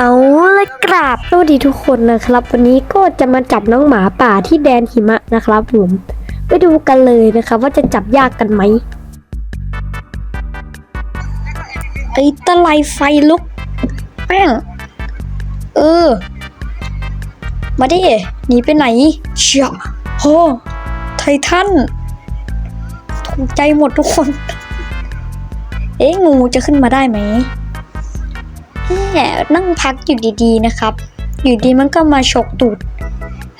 เอาละกราบสวัสดีทุกคนนะครับ วันนี้ก็จะมาจับน้องหมาป่าที่แดนหิมะนะครับผมไปดูกันเลยนะครับ ว่าจะจับยากกันไหมไอ้ตะไลไฟลุกแป้งเออ มาดิหนีไปไหนเชียโหไททันถูกใจหมดทุกคน เอ๊ะงูจะขึ้นมาได้ไหม เนี่ยนั่งพักอยู่ดีๆนะครับ อยู่ดีมันก็มาฉกตูด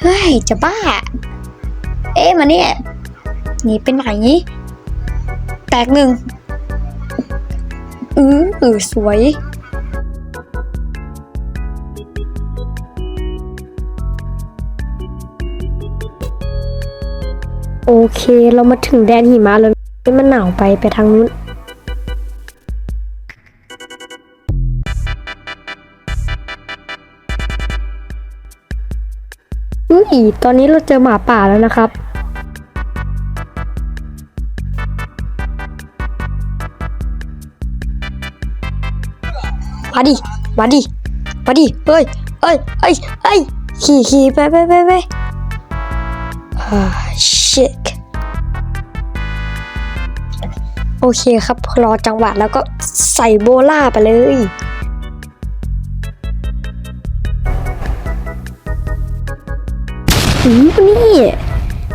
เฮ้ย จะบ้า เอ๊ะมาเนี่ยหนีไปไหนแตกหนึ่งอืออือสวยโอเค เรามาถึงแดนหิมะแล้วไม่มันหนาวไปไปทางนู้น อุ้ยตอนนี้เราเจอหมาป่าแล้วนะครับ มาดิ มาดิ มาดิ เอ้ย เอ้ย เอ้ย เอ้ย ขี่ขี่ไปไปไปไปอ่า shit โอเคครับ รอจังหวะแล้วก็ใส่โบล่าไปเลย อืมนี่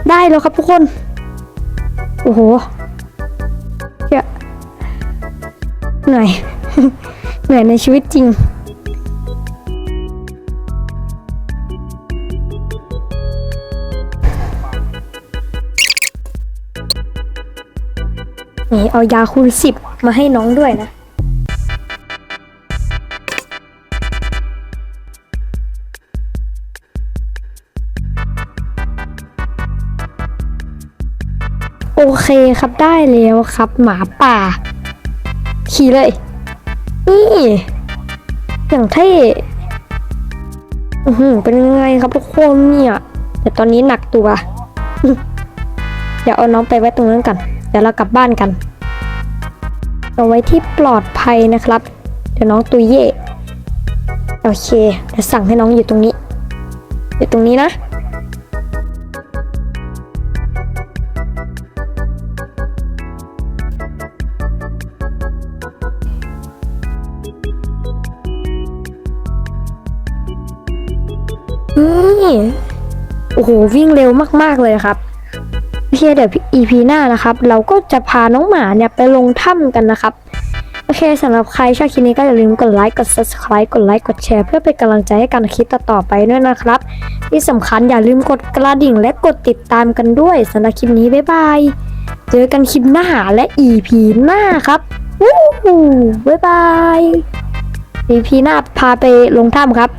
ได้แล้วครับทุกคน โอ้โหเหี้ยเหนื่อย เหนื่อยในชีวิตจริงนี่เอายาคูณสิบมาให้น้องด้วยนะ เคครับได้แล้วครับ หมาป่า ขี่เลย นี่อย่างเท่อือหือเป็นยังไงครับทุกคนเนี่ยแต่ตอนนี้หนักตัว เดี๋ยวเอาน้องไปไว้ตรงนั้นกันเดี๋ยวเรากลับบ้านกัน เอาไว้ที่ปลอดภัยนะครับ เดี๋ยวน้องตุยเย่โอเคเดี๋ยวสั่งให้น้องอยู่ตรงนี้ อยู่ตรงนี้นะ นี่โอ้โหวิ่งเร็วมากๆเลยครับโอเคเดี๋ยว EP หน้านะครับ เราก็จะพาน้องหมาเนี่ยไปลงถ้ำกันนะครับ โอเคสำหรับใครชอบคลิปนี้ก็อย่าลืมกดไลค์กด subscribe กดไลค์กดแชร์เพื่อเป็นกำลังใจให้การคลิปต่อๆไปด้วยนะครับ ที่สำคัญอย่าลืมกดกระดิ่งและกดติดตามกันด้วยสำหรับคลิปนี้บ๊ายบาย เจอกันคลิปหน้าและ EP หน้าครับวู้ฮู้บ๊ายบาย EP หน้าพาไปลงถ้ำครับ